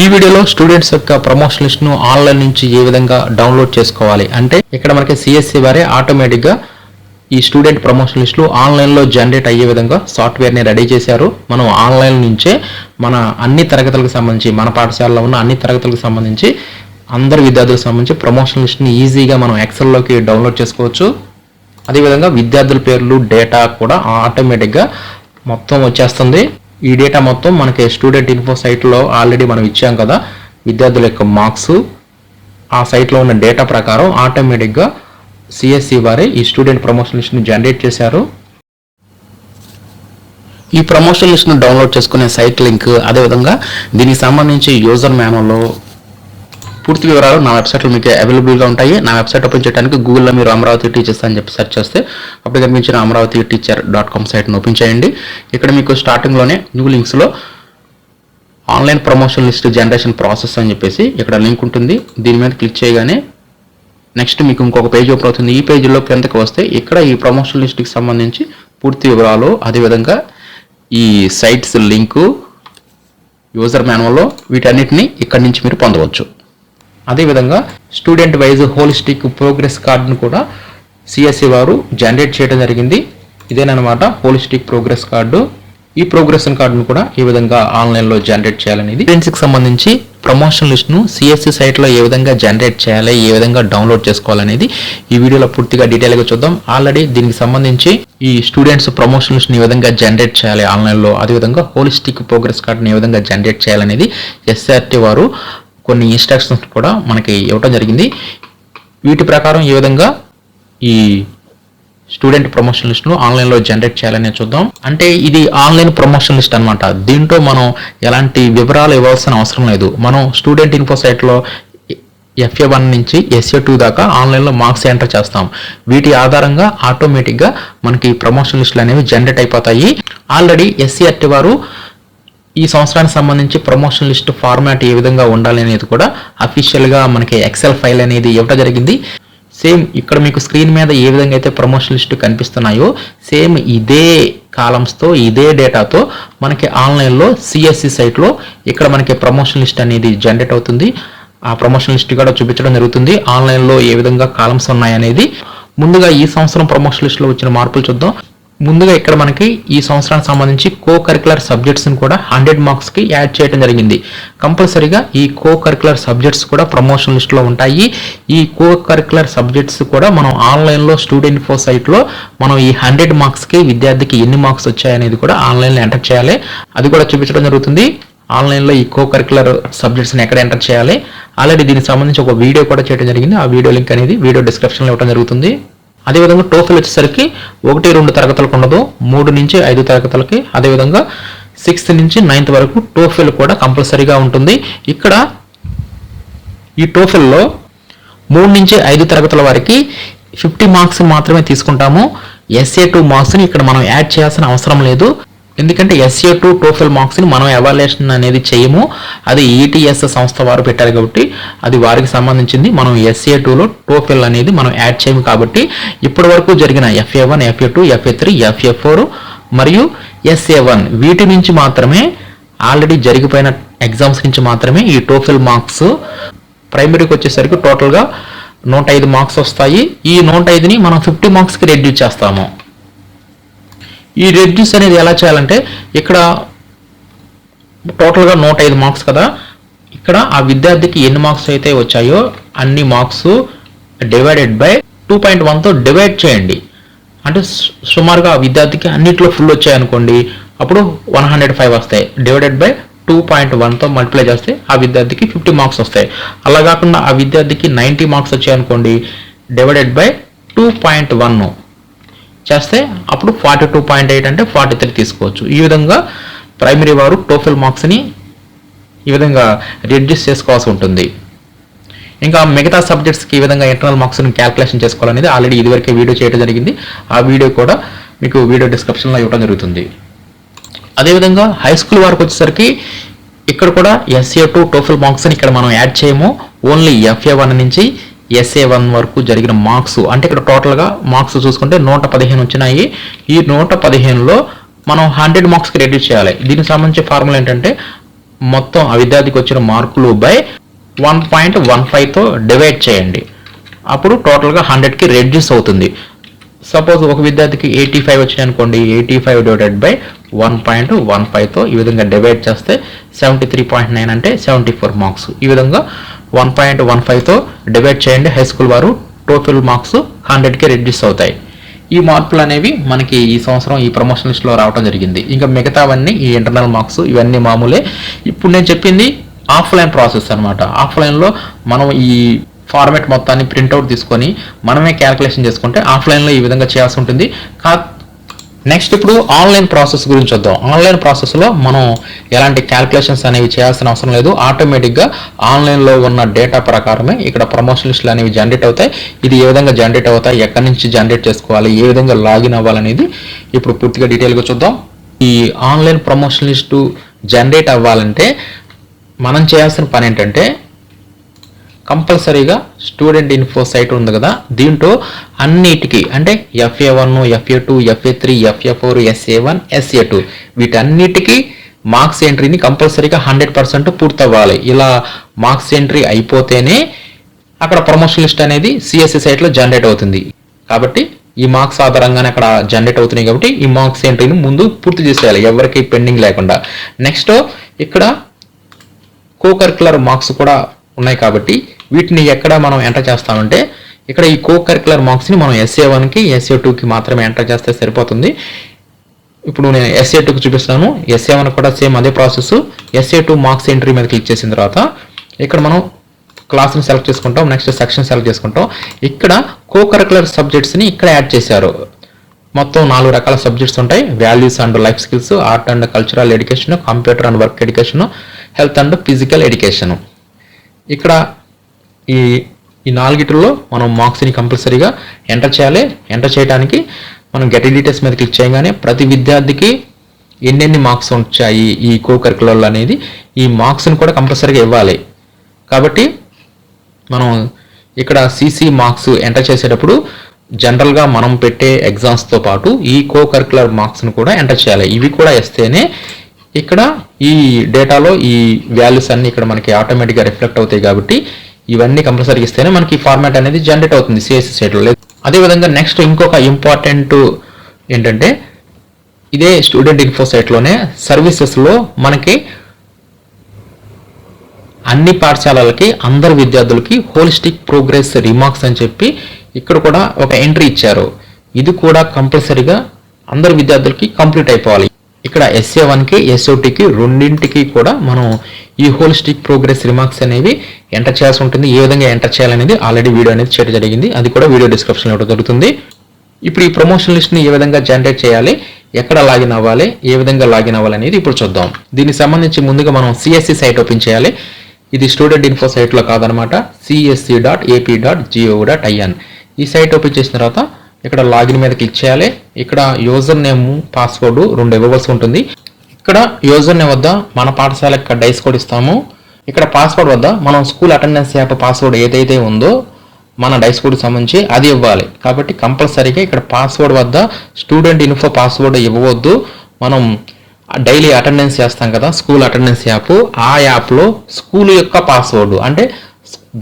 ఈ వీడియోలో స్టూడెంట్స్ యొక్క ప్రమోషన్ లిస్ట్ను ఆన్లైన్ నుంచి ఏ విధంగా డౌన్లోడ్ చేసుకోవాలి అంటే ఇక్కడ మనకి సిఎస్సి వారే ఆటోమేటిక్గా ఈ స్టూడెంట్ ప్రమోషన్ లిస్టులు ఆన్లైన్లో జనరేట్ అయ్యే విధంగా సాఫ్ట్వేర్ని రెడీ చేశారు. మనం ఆన్లైన్ నుంచే మన అన్ని తరగతులకు సంబంధించి మన పాఠశాలలో ఉన్న అన్ని తరగతులకు సంబంధించి అందరి విద్యార్థులకు సంబంధించి ప్రమోషన్ లిస్ట్ని ఈజీగా మనం ఎక్సెల్లోకి డౌన్లోడ్ చేసుకోవచ్చు. అదేవిధంగా విద్యార్థుల పేర్లు డేటా కూడా ఆటోమేటిక్గా మొత్తం వచ్చేస్తుంది. ఈ డేటా మొత్తం మనకి స్టూడెంట్ ఇన్ఫో సైట్లో ఆల్రెడీ మనం ఇచ్చాం కదా. విద్యార్థుల యొక్క మార్క్స్ ఆ సైట్లో ఉన్న డేటా ప్రకారం ఆటోమేటిక్గా సిఎస్సి వారే ఈ స్టూడెంట్ ప్రమోషన్ లిస్ట్ని జనరేట్ చేశారు. ఈ ప్రమోషన్ లిస్ట్ను డౌన్లోడ్ చేసుకునే సైట్ లింక్ అదేవిధంగా దీనికి సంబంధించి యూజర్ మాన్యువల్లో పూర్తి వివరాలు నా వెబ్సైట్లో మీకు అవైలబుల్గా ఉంటాయి. నా వెబ్సైట్ ఓపెన్ చేయడానికి గూగుల్లో మీరు అమరావతి టీచర్స్ అని చెప్పి సెర్చ్ చేస్తే అప్పుడు కనిపించిన అమరావతి టీచర్ డాట్ కామ్ సైట్ను ఓపెన్ చేయండి. ఇక్కడ మీకు స్టార్టింగ్లోనే new లింక్స్లో online promotion list generation process అని చెప్పేసి ఇక్కడ లింక్ ఉంటుంది. దీని మీద క్లిక్ చేయగానే నెక్స్ట్ మీకు ఇంకొక పేజ్ ఓపెన్ అవుతుంది. ఈ పేజీలో కిందకి వస్తే ఇక్కడ ఈ ప్రమోషన్ లిస్ట్కి సంబంధించి పూర్తి వివరాలు అదేవిధంగా ఈ సైట్స్ లింకు యూజర్ మాన్యువల్లో వీటన్నిటిని ఇక్కడి నుంచి మీరు పొందవచ్చు. అదేవిధంగా స్టూడెంట్ వైజ్ హోలిస్టిక్ ప్రోగ్రెస్ కార్డును కూడా సిఎస్సి వారు జనరేట్ చేయడం జరిగింది. ఇదేనమాట హోలిస్టిక్ ప్రోగ్రెస్ కార్డు ఈ ప్రోగ్రెషన్ కార్డును కూడా ఈ విధంగా ఆన్లైన్లో జనరేట్ చేయాలనేది. ఫ్రెండ్స్కి సంబంధించి ప్రమోషన్ లిస్ట్ను సిఎస్సి సైట్లో ఏ విధంగా జనరేట్ చేయాలి ఏ విధంగా డౌన్లోడ్ చేసుకోవాలనేది ఈ వీడియోలో పూర్తిగా డీటెయిల్గా చూద్దాం. ఆల్రెడీ దీనికి సంబంధించి ఈ స్టూడెంట్స్ ప్రమోషన్ లిస్ట్ని ఏ విధంగా జనరేట్ చేయాలి ఆన్లైన్లో అదేవిధంగా హోలిస్టిక్ ప్రోగ్రెస్ కార్డుని ఏ విధంగా జనరేట్ చేయాలనేది ఎస్ఆర్టీ వారు కొన్ని ఇన్స్ట్రక్షన్స్ కూడా మనకి ఇవ్వటం జరిగింది. వీటి ప్రకారం ఏ విధంగా ఈ స్టూడెంట్ ప్రమోషన్ లిస్ట్ను ఆన్లైన్లో జనరేట్ చేయాలని చూద్దాం. అంటే ఇది ఆన్లైన్ ప్రమోషన్ లిస్ట్ అనమాట దీంట్లో మనం ఎలాంటి వివరాలు ఇవ్వాల్సిన అవసరం లేదు. మనం స్టూడెంట్ ఇన్ఫో సైట్లో ఎఫ్ఏ వన్ నుంచి ఎస్ఏ టూ దాకా ఆన్లైన్లో మార్క్స్ ఎంటర్ చేస్తాం. వీటి ఆధారంగా ఆటోమేటిక్గా మనకి ప్రమోషన్ లిస్టులు అనేవి జనరేట్ అయిపోతాయి. ఆల్రెడీ ఎస్సీఆర్టీ వారు ఈ సంవత్సరానికి సంబంధించి ప్రమోషన్ లిస్ట్ ఫార్మాట్ ఏ విధంగా ఉండాలి అనేది కూడా అఫీషియల్గా మనకి ఎక్సెల్ ఫైల్ అనేది ఇవ్వడం జరిగింది. సేమ్ ఇక్కడ మీకు స్క్రీన్ మీద ఏ విధంగా అయితే ప్రమోషన్ లిస్ట్ కనిపిస్తున్నాయో సేమ్ ఇదే కాలమ్స్తో ఇదే డేటాతో మనకి ఆన్లైన్లో సిఎస్సి సైట్లో ఇక్కడ మనకి ప్రమోషన్ లిస్ట్ అనేది జనరేట్ అవుతుంది. ఆ ప్రమోషన్ లిస్ట్ కూడా చూపించడం జరుగుతుంది. ఆన్లైన్లో ఏ విధంగా కాలమ్స్ ఉన్నాయనేది. ముందుగా ఈ సంవత్సరం ప్రమోషన్ లిస్ట్లో వచ్చిన మార్పులు చూద్దాం. ముందుగా ఇక్కడ మనకి ఈ సంవత్సరానికి సంబంధించి కో కరికులర్ సబ్జెక్ట్స్ని కూడా హండ్రెడ్ మార్క్స్కి యాడ్ చేయడం జరిగింది. కంపల్సరీగా ఈ కో కరికులర్ సబ్జెక్ట్స్ కూడా ప్రమోషన్ లిస్ట్లో ఉంటాయి. ఈ కో కరికులర్ సబ్జెక్ట్స్ కూడా మనం ఆన్లైన్లో స్టూడెంట్ ఫో సైట్లో మనం ఈ హండ్రెడ్ మార్క్స్కి విద్యార్థికి ఎన్ని మార్క్స్ వచ్చాయనేది కూడా ఆన్లైన్లో ఎంటర్ చేయాలి. అది కూడా చూపించడం జరుగుతుంది. ఆన్లైన్లో ఈ కో కరికులర్ సబ్జెక్ట్స్ని ఎక్కడ ఎంటర్ చేయాలి. ఆల్రెడీ దీనికి సంబంధించి ఒక వీడియో కూడా చేయడం జరిగింది. ఆ వీడియో లింక్ అనేది వీడియో డిస్క్రిప్షన్లో ఇవ్వడం జరుగుతుంది. అదేవిధంగా టోఫిల్ వచ్చేసరికి ఒకటి రెండు తరగతులకు ఉండదు మూడు నుంచి ఐదు తరగతులకి. అదేవిధంగా సిక్స్త్ నుంచి నైన్త్ వరకు టోఫిల్ కూడా కంపల్సరీగా ఉంటుంది. ఇక్కడ ఈ టోఫిల్లో మూడు నుంచి ఐదు తరగతుల వారికి ఫిఫ్టీ మార్క్స్ మాత్రమే తీసుకుంటాము. ఎస్ఏ టూ మార్క్స్ని ఇక్కడ మనం యాడ్ చేయాల్సిన అవసరం లేదు. ఎందుకంటే ఎస్ఏ టూ టోఫెల్ మార్క్స్ని మనం ఎవాల్యుయేషన్ అనేది చేయము. అది ఈటీఎస్ సంస్థ వారు పెట్టారు కాబట్టి అది వారికి సంబంధించింది. మనం ఎస్ఏ టూలో టోఫెల్ అనేది మనం యాడ్ చేయము కాబట్టి ఇప్పటి వరకు జరిగిన FA one FA two FA three FA four మరియు ఎస్ఏ వన్ వీటి నుంచి మాత్రమే ఆల్రెడీ జరిగిపోయిన ఎగ్జామ్స్ నుంచి మాత్రమే ఈ టోఫెల్ మార్క్స్ ప్రైమరీకి వచ్చేసరికి టోటల్గా నూట ఐదు మార్క్స్ వస్తాయి. ఈ నూట ఐదుని మనం ఫిఫ్టీ మార్క్స్కి రెడ్యూస్ చేస్తాము. ఈ రెడ్యూస్ అనేది ఎలా చేయాలంటే ఇక్కడ టోటల్గా నూట ఐదు మార్క్స్ కదా. ఇక్కడ ఆ విద్యార్థికి ఎన్ని మార్క్స్ అయితే వచ్చాయో అన్ని marks divided by two point వన్తో divide చేయండి. అంటే సు- సుమారుగా ఆ విద్యార్థికి అన్నిట్లో ఫుల్ వచ్చాయనుకోండి అప్పుడు వన్ హండ్రెడ్ ఫైవ్ వస్తాయి. డివైడెడ్ బై టూ పాయింట్ వన్తో మల్టిప్లై చేస్తే ఆ విద్యార్థికి ఫిఫ్టీ మార్క్స్ వస్తాయి. అలా కాకుండా ఆ విద్యార్థికి ninety marks వచ్చాయనుకోండి divided by two point one చేస్తే అప్పుడు ఫార్టీ టూ పాయింట్ ఎయిట్ అంటే ఫార్టీ త్రీ తీసుకోవచ్చు. ఈ విధంగా ప్రైమరీ వారు టోఫిల్ మార్క్స్ని ఈ విధంగా రెడ్యూస్ చేసుకోవాల్సి ఉంటుంది. ఇంకా మిగతా సబ్జెక్ట్స్కి ఈ విధంగా ఇంటర్నల్ మార్క్స్ని క్యాల్కులేషన్ చేసుకోవాలనేది ఆల్రెడీ ఇదివరకే వీడియో చేయడం జరిగింది. ఆ వీడియో కూడా మీకు వీడియో డిస్క్రిప్షన్లో ఇవ్వడం జరుగుతుంది. అదేవిధంగా హై స్కూల్ వారికి వచ్చేసరికి ఇక్కడ కూడా ఎస్ఏ టూ టోఫిల్ మార్క్స్ని ఇక్కడ మనం యాడ్ చేయము. ఓన్లీ ఎఫ్ఏ వన్ నుంచి ఎస్ఏ వన్ వరకు జరిగిన మార్క్స్. అంటే ఇక్కడ టోటల్గా మార్క్స్ చూసుకుంటే నూట పదిహేను వచ్చినాయి. ఈ నూట పదిహేనులో మనం హండ్రెడ్ మార్క్స్కి రెడ్యూస్ చేయాలి. దీనికి సంబంధించి ఫార్ములా ఏంటంటే మొత్తం ఆ విద్యార్థికి వచ్చిన మార్కులు బై వన్ పాయింట్ వన్ ఫైవ్తో డివైడ్ చేయండి. అప్పుడు టోటల్గా హండ్రెడ్కి రెడ్యూస్ అవుతుంది. సపోజ్ ఒక విద్యార్థికి ఎయిటీ ఫైవ్ వచ్చినాయి అనుకోండి. Eighty five divided by one point one ఫైవ్తో ఈ విధంగా డివైడ్ చేస్తే సెవెంటీ త్రీ పాయింట్ నైన్ అంటే సెవెంటీ ఫోర్ మార్క్స్ ఈ విధంగా వన్ పాయింట్ వన్ ఫైవ్తో డివైడ్ చేయండి. హై స్కూల్ వారు టోటల్ మార్క్స్ హండ్రెడ్కి రెడ్యూస్ అవుతాయి. ఈ మార్పులు అనేవి మనకి ఈ సంవత్సరం ఈ ప్రమోషన్ లిస్ట్లో రావడం జరిగింది. ఇంకా మిగతావన్నీ ఈ ఇంటర్నల్ మార్క్స్ ఇవన్నీ మామూలే. ఇప్పుడు నేను చెప్పింది ఆఫ్లైన్ ప్రాసెస్ అనమాట ఆఫ్లైన్లో మనం ఈ ఫార్మాట్ మొత్తాన్ని ప్రింట్అవుట్ తీసుకొని మనమే క్యాలిక్యులేషన్ చేసుకుంటే ఆఫ్లైన్లో ఈ విధంగా చేయాల్సి ఉంటుంది. కా నెక్స్ట్ ఇప్పుడు ఆన్లైన్ ప్రాసెస్ గురించి వద్దాం ఆన్లైన్ ప్రాసెస్లో మనం ఎలాంటి క్యాల్కులేషన్స్ అనేవి చేయాల్సిన అవసరం లేదు. ఆటోమేటిక్గా ఆన్లైన్లో ఉన్న డేటా ప్రకారమే ఇక్కడ ప్రమోషన్ లిస్టులు అనేవి జనరేట్ అవుతాయి. ఇది ఏ విధంగా జనరేట్ అవుతాయి? ఎక్కడి నుంచి జనరేట్ చేసుకోవాలి? ఏ విధంగా లాగిన్ అవ్వాలనేది ఇప్పుడు పూర్తిగా డీటెయిల్గా చూద్దాం. ఈ ఆన్లైన్ ప్రమోషన్ లిస్టు జనరేట్ అవ్వాలంటే మనం చేయాల్సిన పని ఏంటంటే కంపల్సరీగా స్టూడెంట్ ఇన్ఫో సైట్ ఉంది కదా. దీంట్లో అన్నిటికీ అంటే FA one FA two FA three FA four SA one SA two వీటన్నిటికీ మార్క్స్ ఎంట్రీని కంపల్సరీగా హండ్రెడ్ పర్సెంట్ పూర్తవ్వాలి. ఇలా మార్క్స్ ఎంట్రీ అయిపోతేనే అక్కడ ప్రమోషన్ లిస్ట్ అనేది సిఎస్సి సైట్లో జనరేట్ అవుతుంది. కాబట్టి ఈ మార్క్స్ ఆధారంగానే అక్కడ జనరేట్ అవుతున్నాయి కాబట్టి ఈ మార్క్స్ ఎంట్రీని ముందు పూర్తి చేసేయాలి ఎవరికి పెండింగ్ లేకుండా. నెక్స్ట్ ఇక్కడ కోకరికులర్ మార్క్స్ కూడా ఉన్నాయి కాబట్టి వీటిని ఎక్కడ మనం ఎంటర్ చేస్తామంటే ఇక్కడ ఈ కో కరికులర్ మార్క్స్ని మనం ఎస్ఏ వన్కి ఎస్ఏ టూకి మాత్రమే ఎంటర్ చేస్తే సరిపోతుంది. ఇప్పుడు నేను ఎస్ఏ టూకి చూపిస్తాను. ఎస్ఏ వన్ కూడా సేమ్ అదే process SA two marks entry మీద క్లిక్ చేసిన తర్వాత ఇక్కడ మనం క్లాస్ని సెలెక్ట్ చేసుకుంటాం. నెక్స్ట్ సెక్షన్ సెలెక్ట్ చేసుకుంటాం. ఇక్కడ కో కరికులర్ సబ్జెక్ట్స్ని ఇక్కడ యాడ్ చేశారు. మొత్తం నాలుగు రకాల సబ్జెక్ట్స్ ఉంటాయి. Values and life skills art and cultural education computer and work education health and physical education ఇక్కడ ఈ ఈ నాలుగిటిలో మనం మార్క్స్ని కంపల్సరీగా ఎంటర్ చేయాలి. ఎంటర్ చేయడానికి మనం గెట్ డీటెయిల్స్ మీద క్లిక్ చేయగానే ప్రతి విద్యార్థికి ఎన్నెన్ని మార్క్స్ వచ్చాయి ఈ కో కరికులర్లు అనేది ఈ మార్క్స్ని కూడా కంపల్సరీగా ఇవ్వాలి. కాబట్టి మనం ఇక్కడ సిసి మార్క్స్ ఎంటర్ చేసేటప్పుడు జనరల్గా మనం పెట్టే ఎగ్జామ్స్తో పాటు ఈ కో కరికులర్ మార్క్స్ని కూడా ఎంటర్ చేయాలి. ఇవి కూడా వేస్తేనే ఇక్కడ ఈ డేటాలో ఈ వాల్యూస్ అన్నీ ఇక్కడ మనకి ఆటోమేటిక్గా రిఫ్లెక్ట్ అవుతాయి కాబట్టి ఇవన్నీ కంపల్సరీ ఇస్తేనే మనకి ఫార్మాట్ అనేది జనరేట్ అవుతుంది సిఎస్ఎస్ సైట్లో అదేవిధంగా నెక్స్ట్ ఇంకొక ఇంపార్టెంట్ ఏంటంటే ఇదే స్టూడెంట్ ఇన్ఫో సైట్లోనే సర్వీసెస్లో మనకి అన్ని పాఠశాలలకి అందరు విద్యార్థులకి హోలిస్టిక్ ప్రోగ్రెస్ రిమార్క్స్ అని చెప్పి ఇక్కడ కూడా ఒక ఎంట్రీ ఇచ్చారు. ఇది కూడా కంపల్సరీగా అందరు విద్యార్థులకి కంప్లీట్ అయిపోవాలి. ఇక్కడ ఎస్ఏ వన్కి ఎస్ఓటీకి రెండింటికి కూడా మనం ఈ హోలిస్టిక్ ప్రోగ్రెస్ రిమార్క్స్ అనేవి ఎంటర్ చేయాల్సి ఉంటుంది. ఏ విధంగా ఎంటర్ చేయాలనేది ఆల్రెడీ వీడియో అనేది చేయడం జరిగింది. అది కూడా వీడియో డిస్క్రిప్షన్లో ఇవ్వడం జరుగుతుంది ఇప్పుడు ఈ ప్రమోషన్ లిస్ట్ని ఏ విధంగా జనరేట్ చేయాలి? ఎక్కడ లాగిన్ అవ్వాలి? ఏ విధంగా లాగిన్ అవ్వాలి అనేది ఇప్పుడు చూద్దాం. దీనికి సంబంధించి ముందుగా మనం సిఎస్సి సైట్ ఓపెన్ చేయాలి. ఇది స్టూడెంట్ ఇన్ఫో సైట్లో కాదనమాట. CSC dot AP dot GO dot IN ఈ సైట్ ఓపెన్ చేసిన తర్వాత ఇక్కడ లాగిన్ మీద క్లిక్ చేయాలి. ఇక్కడ యూజర్ నేమ్ పాస్వర్డ్ రెండు ఇవ్వవలసి ఉంటుంది. ఇక్కడ యూజర్ నేమ్ వద్ద మన పాఠశాల యొక్క డైస్ కోడ్ ఇస్తాము. ఇక్కడ పాస్వర్డ్ వద్ద మనం స్కూల్ అటెండెన్స్ యాప్ పాస్వర్డ్ ఏదైతే ఉందో మన డైస్ కోడ్ సంబంధించి అది ఇవ్వాలి. కాబట్టి కంపల్సరీగా ఇక్కడ పాస్వర్డ్ వద్ద స్టూడెంట్ ఇన్ఫో పాస్వర్డ్ ఇవ్వవద్దు. మనం డైలీ అటెండెన్స్ చేస్తాం కదా స్కూల్ అటెండెన్స్ యాప్ ఆ యాప్లో స్కూల్ యొక్క పాస్వర్డ్ అంటే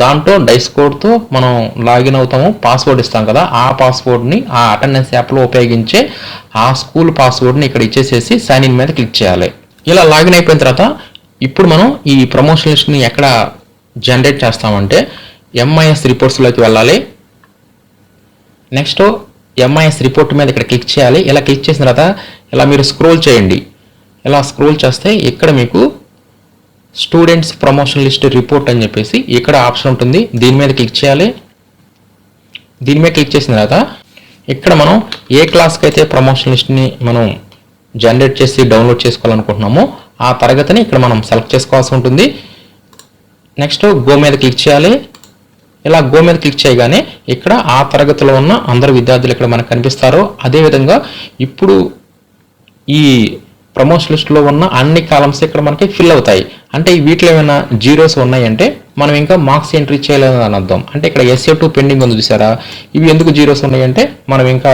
దాంట్లో డైస్ కోడ్తో మనం లాగిన్ అవుతాము. పాస్వర్డ్ ఇస్తాం కదా ఆ పాస్వర్డ్ని ఆ అటెండెన్స్ యాప్లో ఉపయోగించే ఆ స్కూల్ పాస్వర్డ్ని ఇక్కడ ఇచ్చేసేసి సైన్ ఇన్ మీద క్లిక్ చేయాలి. ఇలా లాగిన్ అయిపోయిన తర్వాత ఇప్పుడు మనం ఈ ప్రమోషన్ లిస్ట్ని ఎక్కడ జనరేట్ చేస్తామంటే ఎంఐఎస్ రిపోర్ట్స్లోకి వెళ్ళాలి. నెక్స్ట్ ఎంఐఎస్ రిపోర్ట్ మీద ఇక్కడ క్లిక్ చేయాలి. ఇలా క్లిక్ చేసిన తర్వాత ఇలా మీరు స్క్రోల్ చేయండి. ఇలా స్క్రోల్ చేస్తే ఇక్కడ మీకు స్టూడెంట్స్ ప్రమోషన్ లిస్ట్ రిపోర్ట్ అని చెప్పేసి ఇక్కడ ఆప్షన్ ఉంటుంది. దీని మీద క్లిక్ చేయాలి. దీని మీద క్లిక్ చేసిన తర్వాత ఇక్కడ మనం ఏ క్లాస్కి అయితే ప్రమోషన్ లిస్ట్ని మనం జనరేట్ చేసి డౌన్లోడ్ చేసుకోవాలనుకుంటున్నామో ఆ తరగతిని ఇక్కడ మనం సెలెక్ట్ చేసుకోవాల్సి ఉంటుంది. నెక్స్ట్ గో మీద క్లిక్ చేయాలి. ఇలా గో మీద క్లిక్ చేయగానే ఇక్కడ ఆ తరగతిలో ఉన్న అందరు విద్యార్థులు ఇక్కడ మనకు కనిపిస్తారో అదేవిధంగా ఇప్పుడు ఈ ప్రమోషన్ లిస్ట్లో ఉన్న అన్ని కాలమ్స్ ఇక్కడ మనకి ఫిల్ అవుతాయి. అంటే వీటిలో ఏమైనా జీరోస్ ఉన్నాయంటే మనం ఇంకా మార్క్స్ ఎంట్రీ చేయలేదు అని అర్థం. అంటే ఇక్కడ ఎస్ఏ టూ పెండింగ్ ఉంది చూసారా? ఇవి ఎందుకు జీరోస్ ఉన్నాయంటే మనం ఇంకా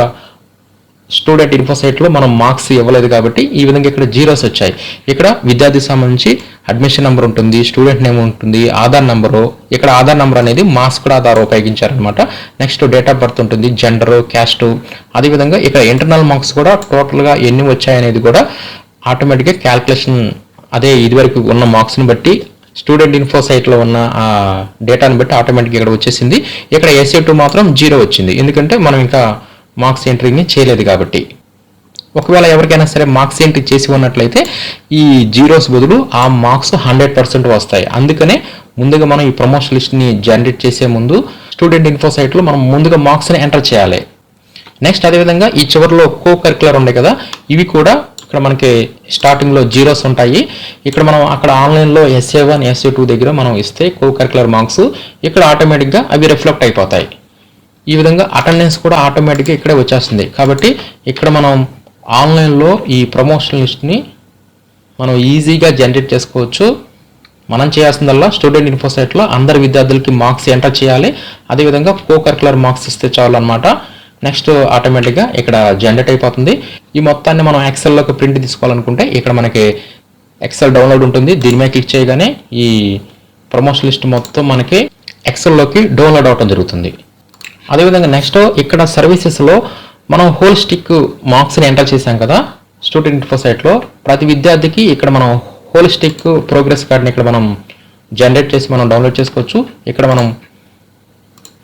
స్టూడెంట్ ఇన్ఫో సైట్లో మనం మార్క్స్ ఇవ్వలేదు కాబట్టి ఈ విధంగా ఇక్కడ జీరోస్ వచ్చాయి. ఇక్కడ విద్యార్థికి సంబంధించి అడ్మిషన్ నెంబర్ ఉంటుంది స్టూడెంట్ నేమ్ ఉంటుంది ఆధార్ నెంబరు ఇక్కడ ఆధార్ నెంబర్ అనేది మార్క్స్ కూడా ఆధార్ ఉపయోగించారనమాట నెక్స్ట్ డేట్ ఆఫ్ బర్త్ ఉంటుంది జెండరు క్యాస్ట్ అదేవిధంగా ఇక్కడ ఇంటర్నల్ మార్క్స్ కూడా టోటల్గా ఎన్ని వచ్చాయనేది కూడా ఆటోమేటిక్గా క్యాల్కులేషన్ అదే ఇదివరకు ఉన్న మార్క్స్ని బట్టి స్టూడెంట్ ఇన్ఫో సైట్లో ఉన్న ఆ డేటాని బట్టి ఆటోమేటిక్గా ఇక్కడ వచ్చేసింది. ఇక్కడ ఎస్ఏ టూ మాత్రం జీరో వచ్చింది. ఎందుకంటే మనం ఇంకా మార్క్స్ ఎంట్రీని చేయలేదు కాబట్టి. ఒకవేళ ఎవరికైనా సరే మార్క్స్ ఎంట్రీ చేసి ఉన్నట్లయితే ఈ జీరోస్ బదులు ఆ మార్క్స్ హండ్రెడ్ పర్సెంట్ వస్తాయి. అందుకనే ముందుగా మనం ఈ ప్రమోషన్ లిస్ట్ని జనరేట్ చేసే ముందు స్టూడెంట్ ఇన్ఫో సైట్లో మనం ముందుగా మార్క్స్ని ఎంటర్ చేయాలి. నెక్స్ట్ అదేవిధంగా ఈ చివరిలో కో కరికులర్ ఉన్నాయి కదా ఇవి కూడా ఇక్కడ మనకి స్టార్టింగ్లో జీరోస్ ఉంటాయి. ఇక్కడ మనం అక్కడ ఆన్లైన్లో ఎస్ఏ వన్ ఎస్ఏ టూ దగ్గర మనం ఇస్తే కో కరికులర్ మార్క్స్ ఇక్కడ ఆటోమేటిక్గా అవి రిఫ్లెక్ట్ అయిపోతాయి. ఈ విధంగా అటెండెన్స్ కూడా ఆటోమేటిక్గా ఇక్కడే వచ్చేస్తుంది. కాబట్టి ఇక్కడ మనం ఆన్లైన్లో ఈ ప్రమోషన్ లిస్ట్ని మనం ఈజీగా జనరేట్ చేసుకోవచ్చు. మనం చేయాల్సిందల్లా స్టూడెంట్ ఇన్ఫో సైట్లో అందరి విద్యార్థులకి మార్క్స్ ఎంటర్ చేయాలి. అదేవిధంగా కో కరికులర్ మార్క్స్ ఇస్తే చాలు అనమాట నెక్స్ట్ ఆటోమేటిక్గా ఇక్కడ జనరేట్ అయిపోతుంది ఈ మొత్తాన్ని మనం ఎక్సెల్లోకి ప్రింట్ తీసుకోవాలనుకుంటే ఇక్కడ మనకి ఎక్సెల్ డౌన్లోడ్ ఉంటుంది. దీని మీద క్లిక్ చేయగానే ఈ ప్రమోషన్ లిస్ట్ మొత్తం మనకి ఎక్సెల్లోకి డౌన్లోడ్ అవడం జరుగుతుంది. అదేవిధంగా నెక్స్ట్ ఇక్కడ సర్వీసెస్లో మనం హోల్ స్టిక్ మార్క్స్ని ఎంటర్ చేసాం కదా. స్టూడెంట్ ఇన్ఫో సైట్లో ప్రతి విద్యార్థికి ఇక్కడ మనం హోల్ స్టిక్ ప్రోగ్రెస్ కార్డ్ని ఇక్కడ మనం జనరేట్ చేసి మనం డౌన్లోడ్ చేసుకోవచ్చు. ఇక్కడ మనం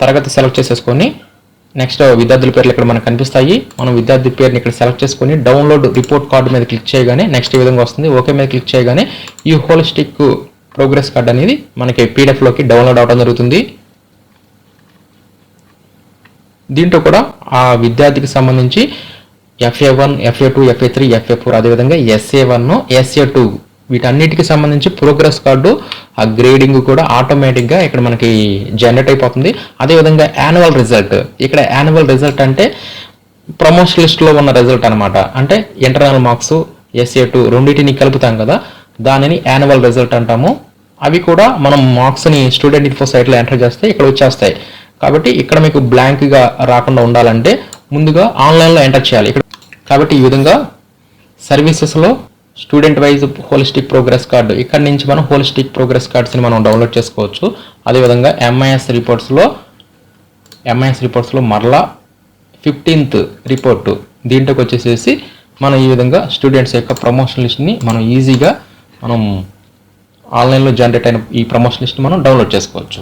తరగతి సెలెక్ట్ చేసేసుకొని నెక్స్ట్ uh, విద్యార్థుల పేర్లు ఇక్కడ మనకు కనిపిస్తాయి. మనం విద్యార్థి పేరుని ఇక్కడ సెలెక్ట్ చేసుకొని డౌన్లోడ్ రిపోర్ట్ కార్డు మీద క్లిక్ చేయగానే నెక్స్ట్ ఈ విధంగా వస్తుంది? ఓకే మీద క్లిక్ చేయగానే ఈ హోల్ స్టిక్ ప్రోగ్రెస్ కార్డ్ అనేది మనకి పీడిఎఫ్లోకి డౌన్లోడ్ అవడం జరుగుతుంది. దీంట్లో కూడా ఆ విద్యార్థికి సంబంధించి FA one FA two FA three FA four అదేవిధంగా ఎస్ఏ వన్ ఎస్ఏ టూ వీటన్నిటికి సంబంధించి ప్రోగ్రెస్ కార్డు ఆ గ్రేడింగ్ కూడా ఆటోమేటిక్గా ఇక్కడ మనకి జనరేట్ అయిపోతుంది. అదేవిధంగా యాన్యువల్ రిజల్ట్. ఇక్కడ యాన్యువల్ రిజల్ట్ అంటే ప్రమోషన్ లిస్ట్లో ఉన్న రిజల్ట్ అనమాట అంటే ఇంటర్నల్ మార్క్స్ ఎస్ఏ టూ రెండింటిని కలుపుతాం కదా దానిని యాన్యువల్ రిజల్ట్ అంటాము. అవి కూడా మనం మార్క్స్ని స్టూడెంట్ ఇన్ఫో సైట్లో ఎంటర్ చేస్తే ఇక్కడ వచ్చేస్తాయి. కాబట్టి ఇక్కడ మీకు బ్లాంక్గా రాకుండా ఉండాలంటే ముందుగా ఆన్లైన్లో ఎంటర్ చేయాలి. ఇక్కడ కాబట్టి ఈ విధంగా సర్వీసెస్లో student wise holistic progress card ఇక్కడ నుంచి మనం హోలిస్టిక్ ప్రోగ్రెస్ కార్డ్స్ని మనం డౌన్లోడ్ చేసుకోవచ్చు. అదేవిధంగా ఎంఐఎస్ రిపోర్ట్స్లో ఎంఐఎస్ రిపోర్ట్స్లో మరలా ఫిఫ్టీన్త్ రిపోర్టు దీంట్లోకి వచ్చేసేసి మనం ఈ విధంగా స్టూడెంట్స్ యొక్క ప్రమోషన్ లిస్ట్ని మనం ఈజీగా మనం ఆన్లైన్లో జనరేట్ అయిన ఈ ప్రమోషన్ లిస్ట్ని మనం డౌన్లోడ్ చేసుకోవచ్చు.